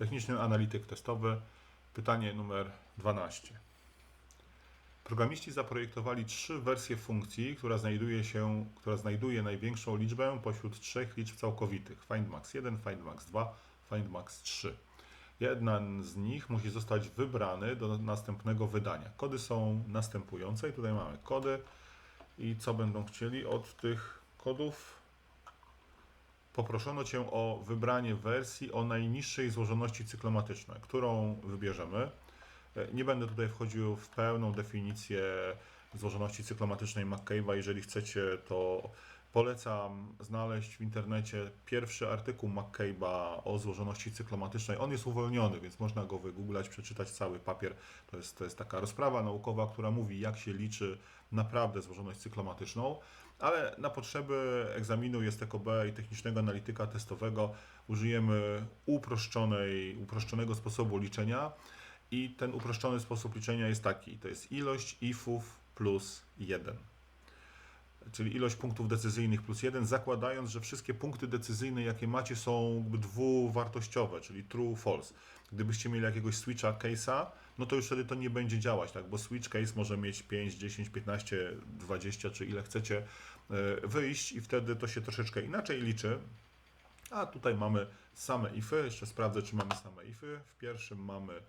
Techniczny analityk testowy. Pytanie numer 12. Programiści zaprojektowali trzy wersje funkcji, która znajduje, się, która znajduje największą liczbę pośród trzech liczb całkowitych. Findmax 1, Findmax 2, Findmax 3. Jeden z nich musi zostać wybrany do następnego wydania. Kody są następujące i tutaj mamy kody i co będą chcieli od tych kodów. Poproszono Cię o wybranie wersji o najniższej złożoności cyklomatycznej, którą wybierzemy. E, Nie będę tutaj wchodził w pełną definicję złożoności cyklomatycznej McCabe'a. Jeżeli chcecie, to polecam znaleźć w internecie pierwszy artykuł McCabe'a o złożoności cyklomatycznej. On jest uwolniony, więc można go wygooglać, przeczytać cały papier. To jest, to jest taka rozprawa naukowa, która mówi, jak się liczy naprawdę złożoność cyklomatyczną, ale na potrzeby egzaminu JSTKB i technicznego analityka testowego użyjemy uproszczonej, uproszczonego sposobu liczenia. I ten uproszczony sposób liczenia jest taki: to jest ilość ifów plus 1. Czyli ilość punktów decyzyjnych plus 1, zakładając, że wszystkie punkty decyzyjne, jakie macie, są dwuwartościowe, czyli true, false. Gdybyście mieli jakiegoś switcha case'a, no to już wtedy to nie będzie działać, tak? bo switch case może mieć 5, 10, 15, 20 czy ile chcecie e, wyjść i wtedy to się troszeczkę inaczej liczy. A tutaj mamy same ify. Jeszcze sprawdzę, czy mamy same ify. W pierwszym mamy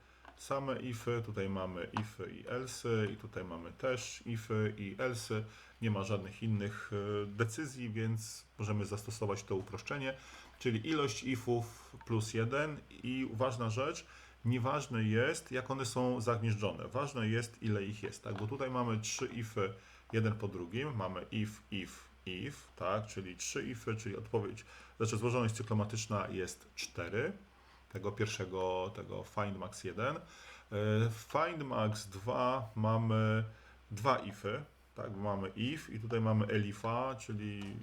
same ify, tutaj mamy ify i elsy i tutaj mamy też ify i elsy. Nie ma żadnych innych e, decyzji, więc możemy zastosować to uproszczenie, czyli ilość ifów plus 1 i ważna rzecz, nieważne jest, jak one są zagnieżdżone. Ważne jest, ile ich jest, tak? Bo tutaj mamy trzy ify jeden po drugim. Mamy if, if, if, tak? Czyli trzy ify, czyli odpowiedź, znaczy złożoność cyklomatyczna jest 4 tego pierwszego, tego findmax 1. W findmax 2 mamy dwa ify, tak? Mamy if i tutaj mamy elifa, czyli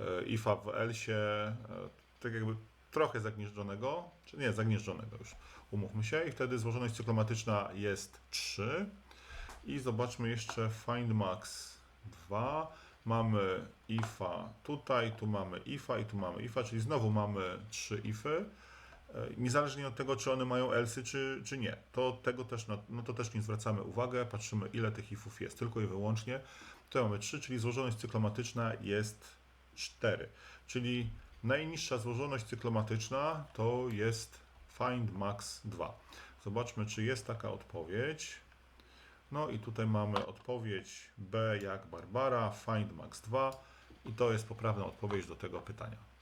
e, ifa w elsie, e, tak jakby trochę zagnieżdżonego, czy nie, zagnieżdżonego już, umówmy się, i wtedy złożoność cyklomatyczna jest 3. I zobaczmy jeszcze findmax 2. Mamy ifa tutaj, tu mamy ifa i tu mamy ifa, czyli znowu mamy trzy ify. E, Niezależnie od tego, czy one mają elsy, czy, czy nie. To tego też, na, no to też nie zwracamy uwagę, patrzymy ile tych ifów jest, tylko i wyłącznie. Tutaj mamy 3, czyli złożoność cyklomatyczna jest 4. Czyli najniższa złożoność cyklomatyczna to jest find max 2. Zobaczmy, czy jest taka odpowiedź. No i tutaj mamy odpowiedź B jak Barbara, find max 2 i to jest poprawna odpowiedź do tego pytania.